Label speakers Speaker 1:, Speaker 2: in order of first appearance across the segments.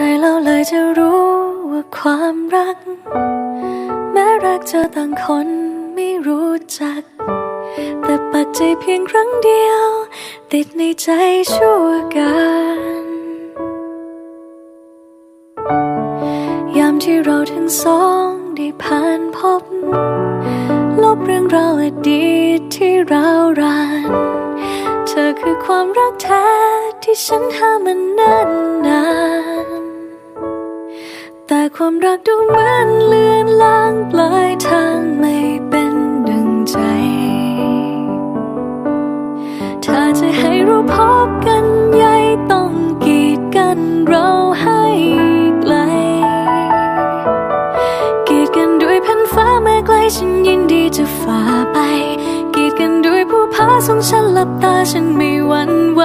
Speaker 1: รเราเลยจะรู้ว่าความรัก แม้รักเจอต่างคนไม่รู้จัก แต่ปักใจเพียงครั้งเดียว ติดในใจชั่วกันยามที่เราทั้งสองได้ผ่านพบ ลบเรื่องราวอดีตที่ราวรานเธอคือความรักแท้ที่ฉันหามันนานนาน ความรักดูเหมือนเลือนลางปลายทางไม่เป็นดังใจ ถ้าจะให้เราพบกันใหญ่ต้องกีดกันเราให้ไกล กีดกันด้วยแผ่นฟ้าแม้ไกลฉันยินดีจะฝ่าไป กีดกันด้วยผู้พาส่งฉันหลับตาฉันไม่หวั่นไหว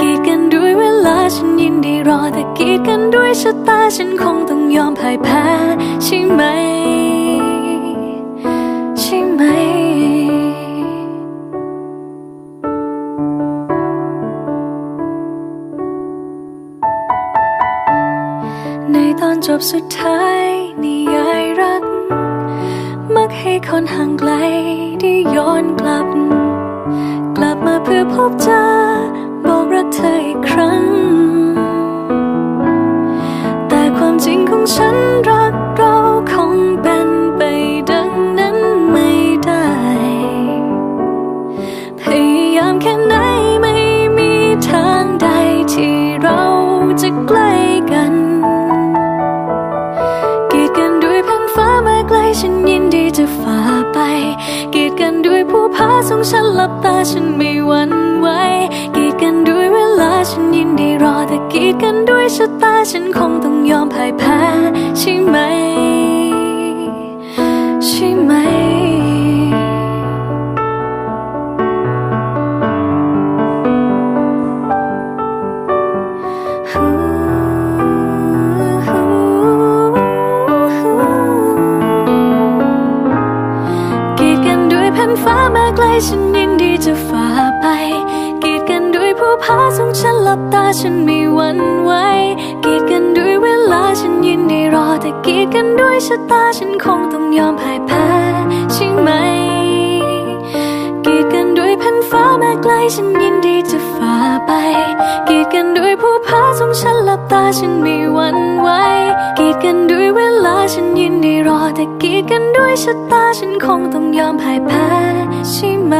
Speaker 1: กีดกันด้วยเวลาฉันยินดีรอแต่กีดกัน ชะตาฉันคงต้องยอมพ่ายแพ้ใช่ไหม ใช่ไหม ในตอนจบสุดท้ายนิยายรัก มักให้คนห่างไกลได้ย้อนกลับ กลับมาเพื่อพบเจอ ฝ่าไป กีดกันด้วยผู้พาส่งฉันหลับตาฉันไม่หวั่นไหว กีดกันด้วยเวลาฉันยินดีรอแต่กีดกันด้วยชะตาฉันคงต้องยอมพ่ายแพ้ใช่ไหม ฟ้าม้ไกลฉันยินดีจะฝ่าไป กีดกันด้วยผู้พาส่งฉันหลับตาฉันไม่หวั่นไหว กีดกันด้วยเวลาฉันยินดีรอ แต่กีดกันด้วยชะตาฉันคงต้องยอมพ่ายแพ้ใช่ไหม กีดกันด้วยแผ่นฟ้าม้ไกลฉันยินดีจะฝ่าไป กีดกันด้วยผู้พาส่งฉันหลับตาฉันไม่หวั่น ต่กีดกันด้วยชะตาฉันคงต้องยอมพ่ายแพ้ใช่ไหม